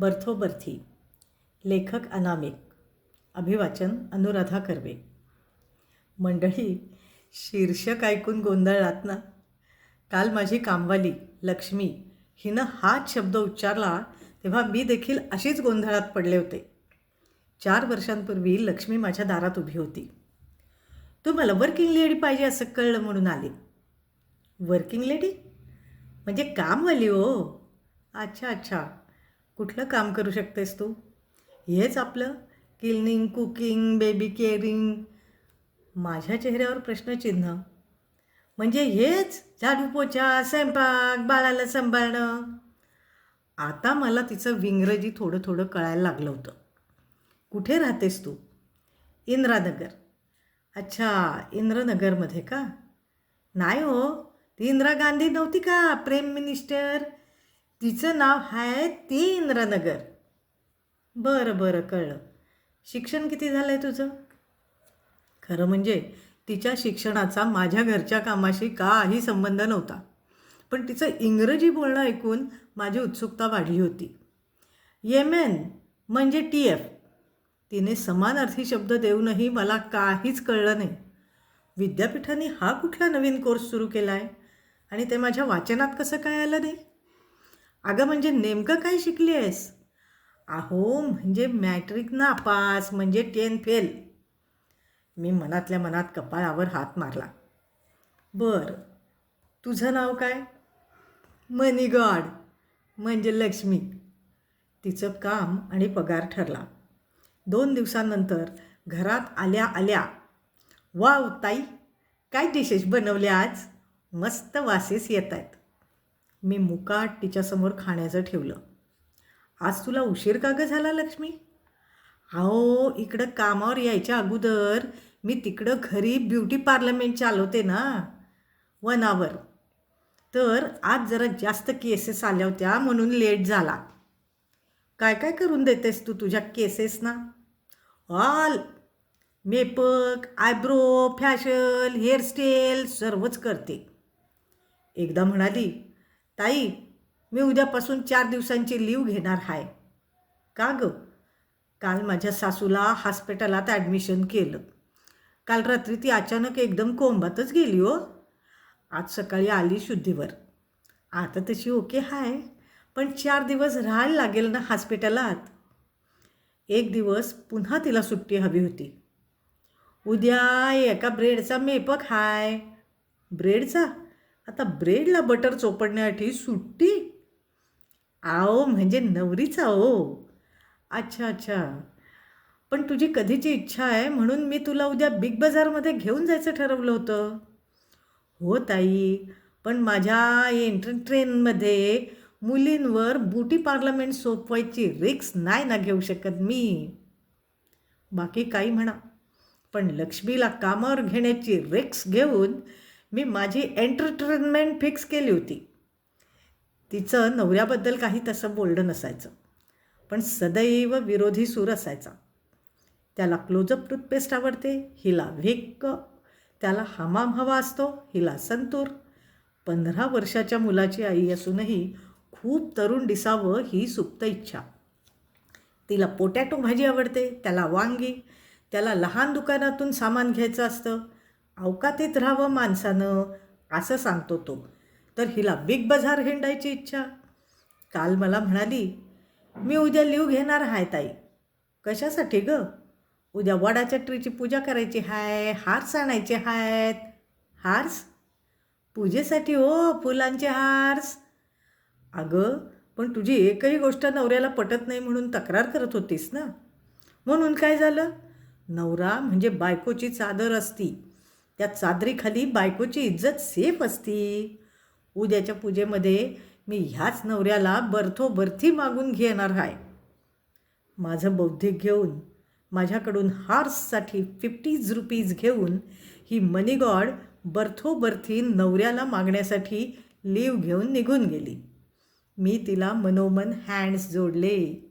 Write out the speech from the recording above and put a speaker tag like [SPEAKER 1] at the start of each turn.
[SPEAKER 1] बर्थो बर्थी लेखक अनामिक अभिवाचन अनुराधा कर्वे. मंडळी शीर्षक ऐकून गोंधळात ना? काल माझी कामवाली लक्ष्मी हिनं हाच शब्द उच्चारला तेव्हा मी देखील अशीच गोंधळात पडले होते. चार वर्षांपूर्वी लक्ष्मी माझ्या दारात उभी होती. तू मला वर्किंग लेडी पाहिजे असं कळलं म्हणून आले. वर्किंग लेडी म्हणजे कामवाली हो. अच्छा अच्छा. कुठलं काम करू शकतेस तू? हेच आपलं क्लिनिंग कुकिंग बेबी केअरिंग. माझ्या चेहऱ्यावर प्रश्नचिन्ह. म्हणजे हेच झाडू पोछा स्वयंपाक बाळाला सांभाळणं. आता मला तिचं विंग्रजी थोडं थोडं कळायला लागलं होतं. कुठे राहतेस तू? इंद्रानगर. अच्छा इंद्रनगरमध्ये का? नाही हो ती इंदिरा गांधी नव्हती का? प्रेम मिनिस्टर तिचं नाव आहे ती इंद्रनगर. बरं बरं कळलं. शिक्षण किती झालं आहे तुझं? खरं म्हणजे तिच्या शिक्षणाचा माझ्या घरच्या कामाशी काही संबंध नव्हता. पण तिचं इंग्रजी बोलणं ऐकून माझी उत्सुकता वाढली होती. येमेन म्हणजे टी एफ. तिने समानार्थी शब्द देऊनही मला काहीच कळलं नाही. विद्यापीठाने हा कुठला नवीन कोर्स सुरू केला आहे आणि ते माझ्या वाचनात कसं काय आलं नाही? अगं म्हणजे नेमकं काय शिकली आहेस अहो म्हणजे मॅट्रिक ना पास म्हणजे टेन फेल. मी मनातल्या मनात कपाळावर हात मारला. बरं तुझं नाव काय? मनी गॉड म्हणजे लक्ष्मी. तिचं काम आणि पगार ठरला. दोन दिवसांनंतर घरात आल्या आल्या वाव ताई काय डिशेस बनवल्या आज? मस्त वासेस येत आहेत मी मुकाट तिच्यासमोर खाण्याचं ठेवलं. आज तुला उशीर का गं झाला लक्ष्मी? अहो इकडं कामावर यायच्या अगोदर मी तिकडं घरी ब्युटी पार्लमेंट चालवते ना वन आवर तर आज जरा जास्त केसेस आल्या होत्या म्हणून लेट झाला. काय काय करून देतेस तू तुझ्या केसेसना? ऑल मेपक आयब्रो फॅशन हेअरस्टाईल सर्वच करते. एकदा म्हणाली ताई मी उद्यापासून चार दिवसांची लीव घेणार आहे का गं? काल माझ्या सासूला हॉस्पिटलात ॲडमिशन केलं. काल रात्री ती अचानक एकदम कोंबातच गेली हो. आज सकाळी आली शुद्धीवर. आता तशी ओके आहे पण चार दिवस राहायला लागेल ना हॉस्पिटलात. एक दिवस पुन्हा तिला सुट्टी हवी होती. उद्या एका ब्रेडचा मेपक हाय. ब्रेडचा? आता ब्रेडला बटर चोपडण्यासाठी सुट्टी? आओ म्हणजे नवरीचा ओ अच्छा अच्छा. पण तुझी कधीची इच्छा आहे म्हणून मी तुला उद्या बिग बाजारमध्ये घेऊन जायचं ठरवलं होतं. हो ताई. पण माझ्या एंट्रन ट्रेनमध्ये मुलींवर ब्युटी पार्लमेंट सोपवायची रिक्स नाही ना घेऊ शकत मी. बाकी काही म्हणा. पण लक्ष्मीला कामावर घेण्याची रिक्स घेऊन मी माझी एंटरटेनमेंट फिक्स केली होती. तिचं नवऱ्याबद्दल काही तसं बोलणं नसायचं. पण सदैव विरोधी सूर असायचा. त्याला क्लोजअप टूथपेस्ट आवडते हिला व्हिक त्याला हमाम हवा असतो हिला संतूर. पंधरा वर्षाच्या मुलाची आई असूनही खूप तरुण दिसावं ही सुप्त इच्छा. तिला पोटॅटो भाजी आवडते त्याला वांगी त्याला लहान दुकानातून सामान घ्यायचं असतं अवकातीत राहावं माणसानं असं सांगतो तो. तर हिला बिग बझार हिंडायची इच्छा. काल मला म्हणाली मी उद्या लिव घेणार आहे ताई. कशासाठी गं? उद्या वडाच्या ट्रीची पूजा करायची आहे हार्स आणायचे आहेत हार्स? पूजेसाठी हो फुलांचे हार्स. अगं पण तुझी एकही गोष्ट नवऱ्याला पटत नाही म्हणून तक्रार करत होतीस ना? म्हणून काय झालं? नवरा म्हणजे बायकोची चादर असती. त्या चादरीखाली बायकोची इज्जत सेफ असती. उद्याच्या पूजेमध्ये मी ह्याच नवऱ्याला बर्थो बर्थी मागून घेणार आहे माझं बौद्धिक घेऊन माझ्याकडून हार्ससाठी फिफ्टीज रुपीज घेऊन ही मनी गॉड बर्थो बर्थी नवऱ्याला मागण्यासाठी लीव घेऊन निघून गेली. मी तिला मनोमन हँड्स जोडले.